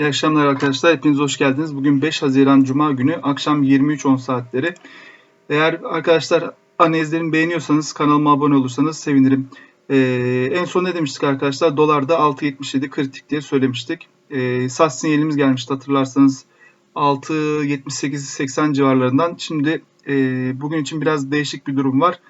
İyi akşamlar arkadaşlar. Hepiniz hoş geldiniz. Bugün 5 Haziran Cuma günü akşam 23.10 saatleri. Eğer arkadaşlar analizlerimi beğeniyorsanız kanalıma abone olursanız sevinirim. Ee, en son ne demiştik arkadaşlar? Dolarda 6.77 kritik diye söylemiştik. Ee, sat sinyalimiz gelmişti hatırlarsanız 6.78-80 civarlarından. Şimdi e, bugün için biraz değişik bir durum var.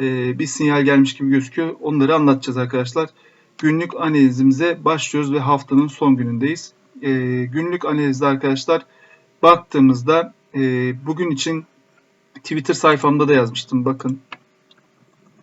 E, bir sinyal gelmiş gibi gözüküyor. Onları anlatacağız arkadaşlar. Günlük analizimize başlıyoruz ve haftanın son günündeyiz. E, günlük analizde arkadaşlar baktığımızda e, bugün için Twitter sayfamda da yazmıştım. Bakın.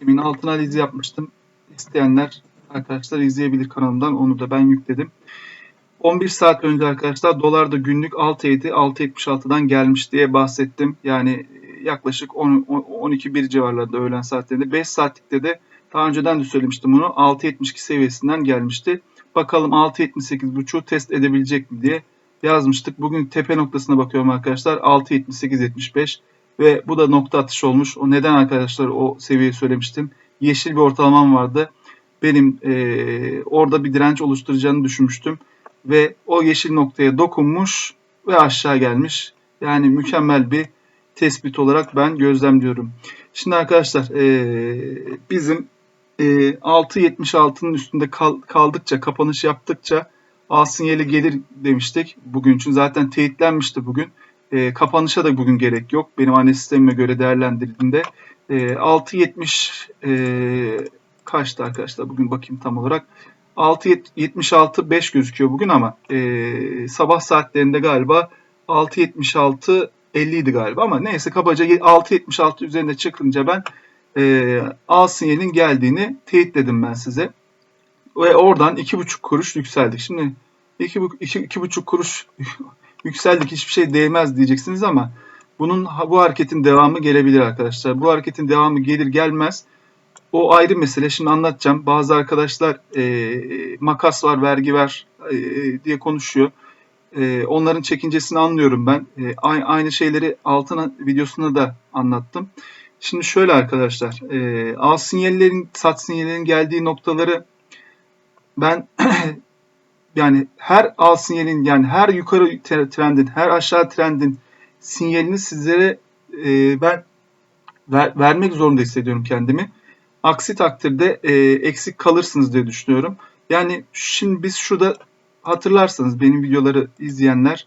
Demin altın analizi yapmıştım. İsteyenler arkadaşlar izleyebilir kanalımdan. Onu da ben yükledim. 11 saat önce arkadaşlar dolar da günlük 6.7 6.76'dan gelmiş diye bahsettim. Yani yaklaşık 10, 12 bir civarlarında öğlen saatlerinde. 5 saatlikte de daha önceden de söylemiştim bunu. 6.72 seviyesinden gelmişti. Bakalım 6.78.5'u test edebilecek mi diye yazmıştık. Bugün tepe noktasına bakıyorum arkadaşlar. 6.78.75 ve bu da nokta atış olmuş. O neden arkadaşlar o seviyeyi söylemiştim. Yeşil bir ortalamam vardı. Benim e, orada bir direnç oluşturacağını düşünmüştüm. Ve o yeşil noktaya dokunmuş ve aşağı gelmiş. Yani mükemmel bir tespit olarak ben gözlemliyorum. Şimdi arkadaşlar e, bizim e, 6.76'nın üstünde kal, kaldıkça, kapanış yaptıkça A sinyali gelir demiştik bugün için. Zaten teyitlenmişti bugün. E, kapanışa da bugün gerek yok. Benim anne sistemime göre değerlendirildiğinde e, 6.70 e, kaçtı arkadaşlar? Bugün bakayım tam olarak. 6.76 5 gözüküyor bugün ama e, sabah saatlerinde galiba 6.76 50 idi galiba ama neyse kabaca 6.76 üzerinde çıkınca ben e, A sinyalinin geldiğini teyitledim ben size. Ve oradan 2.5 kuruş yükseldik. Şimdi 2.5 kuruş yükseldik hiçbir şey değmez diyeceksiniz ama bunun bu hareketin devamı gelebilir arkadaşlar. Bu hareketin devamı gelir gelmez o ayrı mesele. Şimdi anlatacağım. Bazı arkadaşlar e, makas var, vergi ver e, diye konuşuyor. E, onların çekincesini anlıyorum ben. E, aynı şeyleri altına videosunda da anlattım. Şimdi şöyle arkadaşlar. E, al sinyallerin, sat sinyallerin geldiği noktaları ben yani her al sinyalin yani her yukarı trendin, her aşağı trendin sinyalini sizlere e, ben ver, vermek zorunda hissediyorum kendimi. Aksi takdirde e, eksik kalırsınız diye düşünüyorum. Yani şimdi biz şurada hatırlarsanız benim videoları izleyenler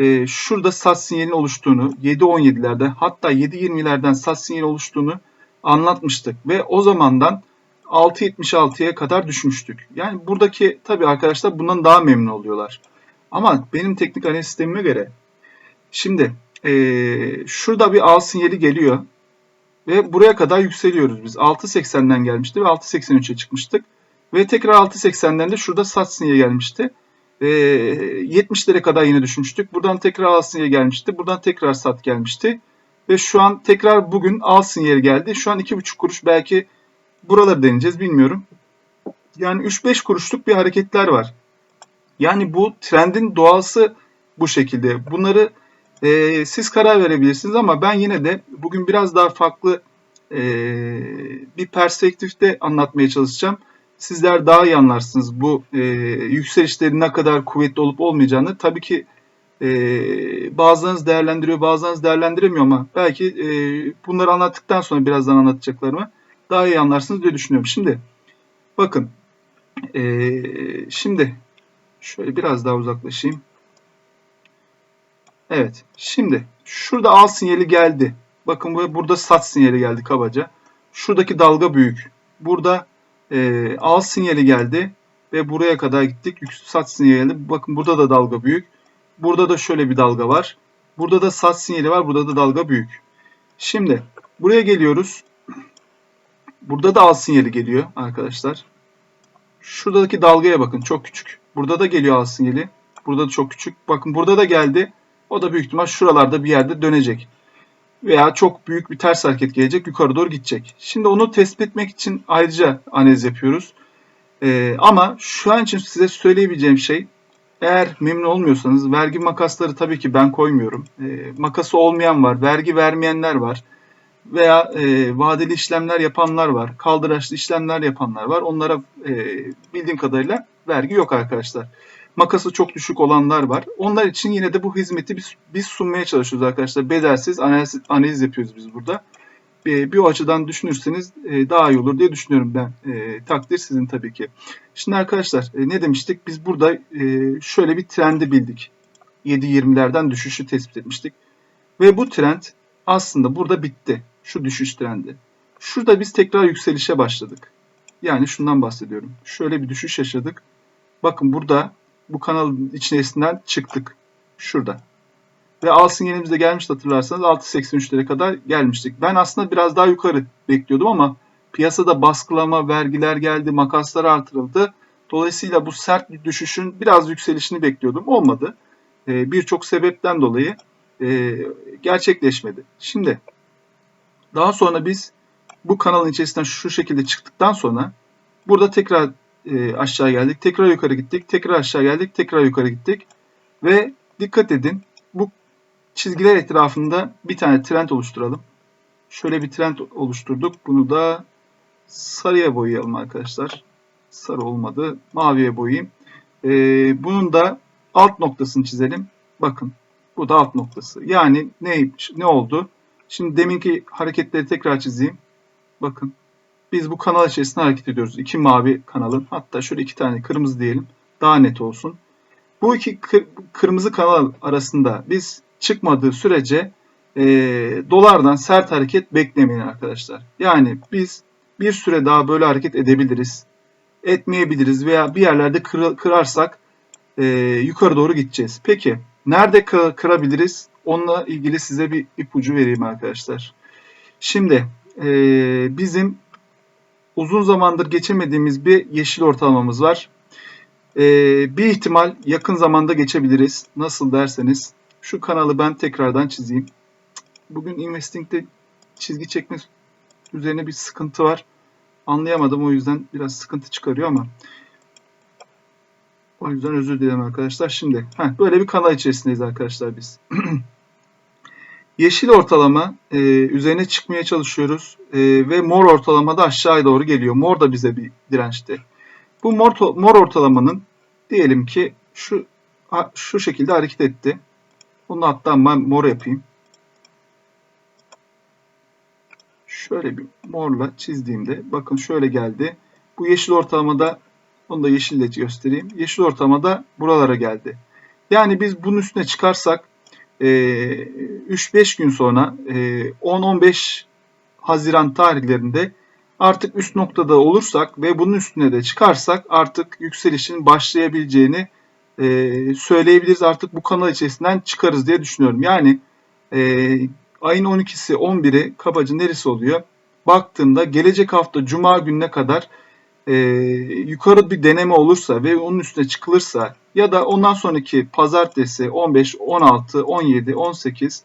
e, şurada sat sinyalinin oluştuğunu 7.17'lerde hatta 7.20'lerden sat sinyali oluştuğunu anlatmıştık. Ve o zamandan 6.76'ya kadar düşmüştük. Yani buradaki tabii arkadaşlar bundan daha memnun oluyorlar. Ama benim teknik analiz sistemime göre şimdi e, şurada bir al sinyali geliyor. Ve buraya kadar yükseliyoruz biz. 6.80'den gelmişti ve 6.83'e çıkmıştık. Ve tekrar 6.80'den de şurada sat sinyali gelmişti. E, 70'lere kadar yine düşmüştük. Buradan tekrar al sinyali gelmişti. Buradan tekrar sat gelmişti. Ve şu an tekrar bugün al sinyali geldi. Şu an 2,5 kuruş belki buraları deneyeceğiz bilmiyorum. Yani 3-5 kuruşluk bir hareketler var. Yani bu trendin doğası bu şekilde. Bunları e, siz karar verebilirsiniz ama ben yine de bugün biraz daha farklı e, bir perspektifte anlatmaya çalışacağım. Sizler daha iyi anlarsınız bu e, yükselişlerin ne kadar kuvvetli olup olmayacağını. Tabii ki e, bazılarınız değerlendiriyor, bazılarınız değerlendiremiyor ama belki e, bunları anlattıktan sonra birazdan anlatacaklarımı daha iyi anlarsınız diye düşünüyorum. Şimdi bakın e, şimdi şöyle biraz daha uzaklaşayım. Evet. Şimdi şurada al sinyali geldi. Bakın burada sat sinyali geldi kabaca. Şuradaki dalga büyük. Burada e, al sinyali geldi ve buraya kadar gittik. Sat sinyali geldi. Bakın burada da dalga büyük. Burada da şöyle bir dalga var. Burada da sat sinyali var. Burada da dalga büyük. Şimdi buraya geliyoruz. Burada da al sinyali geliyor arkadaşlar. Şuradaki dalgaya bakın çok küçük. Burada da geliyor al sinyali. Burada da çok küçük. Bakın burada da geldi. O da büyük ihtimal şuralarda bir yerde dönecek. Veya çok büyük bir ters hareket gelecek yukarı doğru gidecek. Şimdi onu tespit etmek için ayrıca analiz yapıyoruz. Ee, ama şu an için size söyleyebileceğim şey eğer memnun olmuyorsanız vergi makasları tabii ki ben koymuyorum. E, makası olmayan var, vergi vermeyenler var veya e, vadeli işlemler yapanlar var, kaldıraçlı işlemler yapanlar var. Onlara e, bildiğim kadarıyla vergi yok arkadaşlar. Makası çok düşük olanlar var. Onlar için yine de bu hizmeti biz, biz sunmaya çalışıyoruz arkadaşlar. Bedelsiz analiz, analiz yapıyoruz biz burada. Bir, bir o açıdan düşünürseniz e, daha iyi olur diye düşünüyorum ben. E, takdir sizin tabii ki. Şimdi arkadaşlar e, ne demiştik? Biz burada e, şöyle bir trendi bildik. 7.20'lerden düşüşü tespit etmiştik. Ve bu trend aslında burada bitti. Şu düşüş trendi. Şurada biz tekrar yükselişe başladık. Yani şundan bahsediyorum. Şöyle bir düşüş yaşadık. Bakın burada bu kanalın içerisinden çıktık. Şurada. Ve al sinyalimizde gelmişti hatırlarsanız 6.83'lere kadar gelmiştik. Ben aslında biraz daha yukarı bekliyordum ama piyasada baskılama, vergiler geldi, makaslar artırıldı. Dolayısıyla bu sert bir düşüşün biraz yükselişini bekliyordum. Olmadı. Ee, Birçok sebepten dolayı e, gerçekleşmedi. Şimdi daha sonra biz bu kanalın içerisinden şu şekilde çıktıktan sonra burada tekrar e, aşağı geldik. Tekrar yukarı gittik. Tekrar aşağı geldik. Tekrar yukarı gittik. Ve dikkat edin bu çizgiler etrafında bir tane trend oluşturalım. Şöyle bir trend oluşturduk. Bunu da sarıya boyayalım arkadaşlar. Sarı olmadı. Maviye boyayayım. Ee, bunun da alt noktasını çizelim. Bakın bu da alt noktası. Yani ne, ne oldu? Şimdi deminki hareketleri tekrar çizeyim. Bakın biz bu kanal içerisinde hareket ediyoruz. İki mavi kanalın hatta şöyle iki tane kırmızı diyelim. Daha net olsun. Bu iki kır, kırmızı kanal arasında biz çıkmadığı sürece e, dolardan sert hareket beklemeyin arkadaşlar. Yani biz bir süre daha böyle hareket edebiliriz. Etmeyebiliriz veya bir yerlerde kır, kırarsak e, yukarı doğru gideceğiz. Peki nerede kır, kırabiliriz? Onunla ilgili size bir ipucu vereyim arkadaşlar. Şimdi e, bizim uzun zamandır geçemediğimiz bir yeşil ortalamamız var. E, bir ihtimal yakın zamanda geçebiliriz. Nasıl derseniz şu kanalı ben tekrardan çizeyim. Bugün Investing'de çizgi çekme üzerine bir sıkıntı var. Anlayamadım o yüzden biraz sıkıntı çıkarıyor ama o yüzden özür dilerim arkadaşlar. Şimdi heh, böyle bir kanal içerisindeyiz arkadaşlar biz. Yeşil ortalama e, üzerine çıkmaya çalışıyoruz e, ve mor ortalama da aşağıya doğru geliyor. Mor da bize bir dirençte. Bu mor, mor ortalamanın diyelim ki şu şu şekilde hareket etti. Bunu hatta ben mor yapayım. Şöyle bir morla çizdiğimde bakın şöyle geldi. Bu yeşil ortalamada onu da yeşille göstereyim. Yeşil ortalamada buralara geldi. Yani biz bunun üstüne çıkarsak 3-5 gün sonra 10-15 Haziran tarihlerinde artık üst noktada olursak ve bunun üstüne de çıkarsak artık yükselişin başlayabileceğini söyleyebiliriz. Artık bu kanal içerisinden çıkarız diye düşünüyorum. Yani ayın 12'si 11'i kabaca neresi oluyor? Baktığımda gelecek hafta Cuma gününe kadar e, yukarı bir deneme olursa ve onun üstüne çıkılırsa ya da ondan sonraki pazartesi 15, 16, 17, 18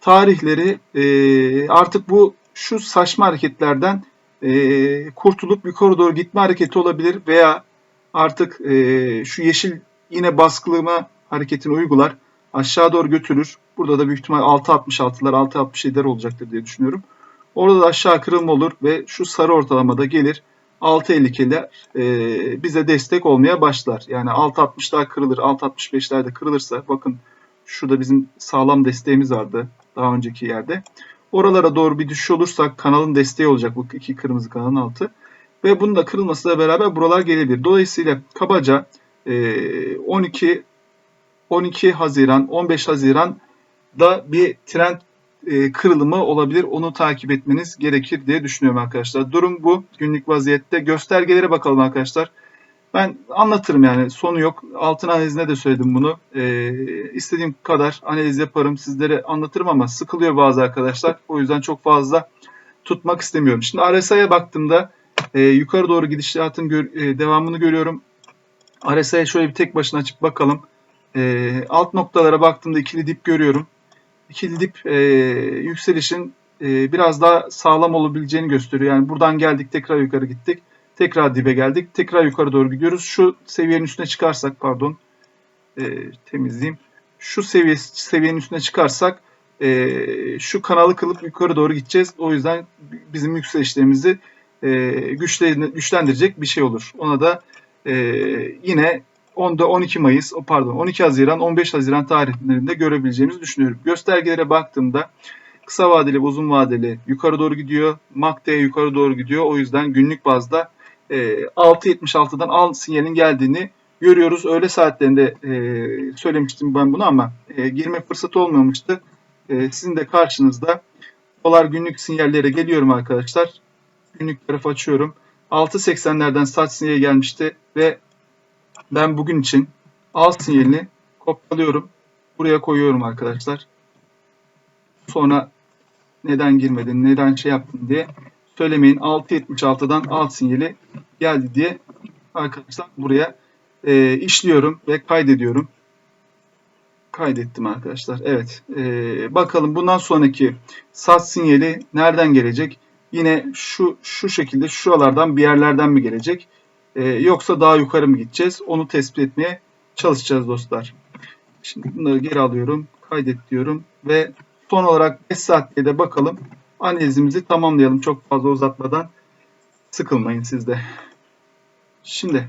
tarihleri e, artık bu şu saçma hareketlerden e, kurtulup yukarı doğru gitme hareketi olabilir veya artık e, şu yeşil yine baskılama hareketini uygular aşağı doğru götürür. Burada da büyük ihtimal 6.66'lar 6.67'ler olacaktır diye düşünüyorum. Orada da aşağı kırılma olur ve şu sarı ortalamada gelir 6.52'ler e, bize destek olmaya başlar. Yani 6.60'lar kırılır, 6.65'ler de kırılırsa bakın şurada bizim sağlam desteğimiz vardı daha önceki yerde. Oralara doğru bir düşüş olursak kanalın desteği olacak bu iki kırmızı kanalın altı. Ve bunun da kırılmasıyla beraber buralar gelebilir. Dolayısıyla kabaca e, 12 12 Haziran 15 Haziran da bir trend e, kırılımı olabilir. Onu takip etmeniz gerekir diye düşünüyorum arkadaşlar. Durum bu. Günlük vaziyette. Göstergelere bakalım arkadaşlar. Ben anlatırım yani sonu yok. Altın analizinde de söyledim bunu. Ee, istediğim kadar analiz yaparım. Sizlere anlatırım ama sıkılıyor bazı arkadaşlar. O yüzden çok fazla tutmak istemiyorum. Şimdi RSI'ye baktığımda e, yukarı doğru gidişatın gör, e, devamını görüyorum. RSI'ye şöyle bir tek başına açıp bakalım. E, alt noktalara baktığımda ikili dip görüyorum ikili dip e, yükselişin e, biraz daha sağlam olabileceğini gösteriyor. Yani buradan geldik tekrar yukarı gittik. Tekrar dibe geldik. Tekrar yukarı doğru gidiyoruz. Şu seviyenin üstüne çıkarsak pardon e, temizleyeyim. Şu seviye, seviyenin üstüne çıkarsak e, şu kanalı kılıp yukarı doğru gideceğiz. O yüzden bizim yükselişlerimizi e, güçlendirecek bir şey olur. Ona da e, yine 10'da 12 Mayıs, pardon 12 Haziran, 15 Haziran tarihlerinde görebileceğimizi düşünüyorum. Göstergelere baktığımda kısa vadeli ve uzun vadeli yukarı doğru gidiyor. MACD yukarı doğru gidiyor. O yüzden günlük bazda e, 6.76'dan al sinyalin geldiğini görüyoruz. Öğle saatlerinde e, söylemiştim ben bunu ama e, girme fırsatı olmamıştı. E, sizin de karşınızda dolar günlük sinyallere geliyorum arkadaşlar. Günlük tarafı açıyorum. 6.80'lerden saat sinyali gelmişti ve ben bugün için al sinyalini kopyalıyorum. Buraya koyuyorum arkadaşlar. Sonra neden girmedin, neden şey yaptın diye söylemeyin. 6.76'dan al sinyali geldi diye arkadaşlar buraya e, işliyorum ve kaydediyorum. Kaydettim arkadaşlar. Evet. E, bakalım bundan sonraki sat sinyali nereden gelecek? Yine şu şu şekilde şuralardan bir yerlerden mi gelecek? E, yoksa daha yukarı mı gideceğiz? Onu tespit etmeye çalışacağız dostlar. Şimdi bunları geri alıyorum. Kaydet diyorum ve son olarak 5 saatte de bakalım. Analizimizi tamamlayalım çok fazla uzatmadan. Sıkılmayın siz de. Şimdi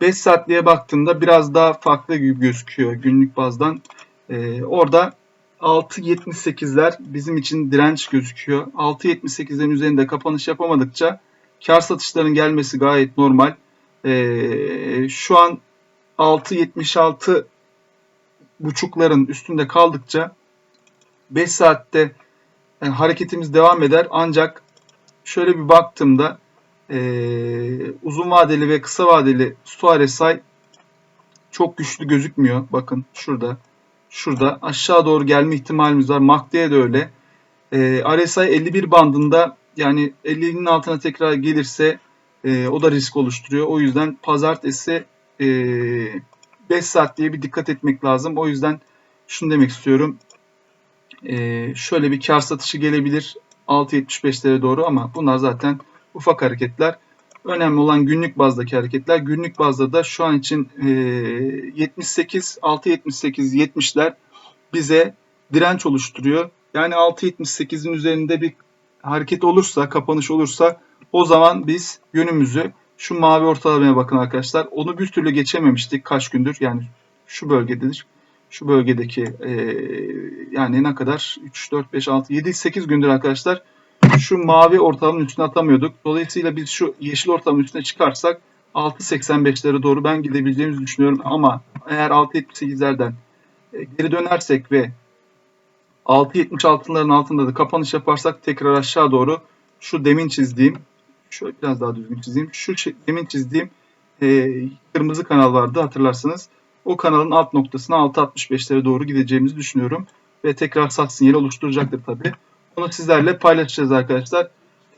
5 saatliğe baktığımda biraz daha farklı gibi gözüküyor günlük bazdan. Ee, orada 6.78'ler bizim için direnç gözüküyor. 6.78'lerin üzerinde kapanış yapamadıkça kar satışların gelmesi gayet normal. Ee, şu an 6.76 buçukların üstünde kaldıkça 5 saatte hareketimiz devam eder. Ancak şöyle bir baktığımda ee, uzun vadeli ve kısa vadeli RSI çok güçlü gözükmüyor. Bakın şurada. Şurada aşağı doğru gelme ihtimalimiz var. MACD'ye de öyle. Ee, RSI 51 bandında yani 50'nin altına tekrar gelirse e, o da risk oluşturuyor. O yüzden pazartesi e, 5 saat diye bir dikkat etmek lazım. O yüzden şunu demek istiyorum. E, şöyle bir kar satışı gelebilir 6.75'lere doğru ama bunlar zaten ufak hareketler. Önemli olan günlük bazdaki hareketler. Günlük bazda da şu an için e, 78, 6.78, 70'ler bize direnç oluşturuyor. Yani 6.78'in üzerinde bir hareket olursa, kapanış olursa o zaman biz yönümüzü şu mavi ortalamaya bakın arkadaşlar. Onu bir türlü geçememiştik kaç gündür. Yani şu bölgededir. Şu bölgedeki e, yani ne kadar? 3, 4, 5, 6, 7, 8 gündür arkadaşlar şu mavi ortalamanın üstüne atamıyorduk. Dolayısıyla biz şu yeşil ortalamanın üstüne çıkarsak 6.85'lere doğru ben gidebileceğimizi düşünüyorum. Ama eğer 6.78'lerden e, geri dönersek ve 6.76'ların altında da kapanış yaparsak tekrar aşağı doğru şu demin çizdiğim şöyle biraz daha düzgün çizeyim. Şu demin çizdiğim e, kırmızı kanal vardı hatırlarsınız. O kanalın alt noktasına 6.65'lere doğru gideceğimizi düşünüyorum. Ve tekrar sat sinyali oluşturacaktır tabii. Onu sizlerle paylaşacağız arkadaşlar.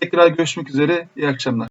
Tekrar görüşmek üzere. İyi akşamlar.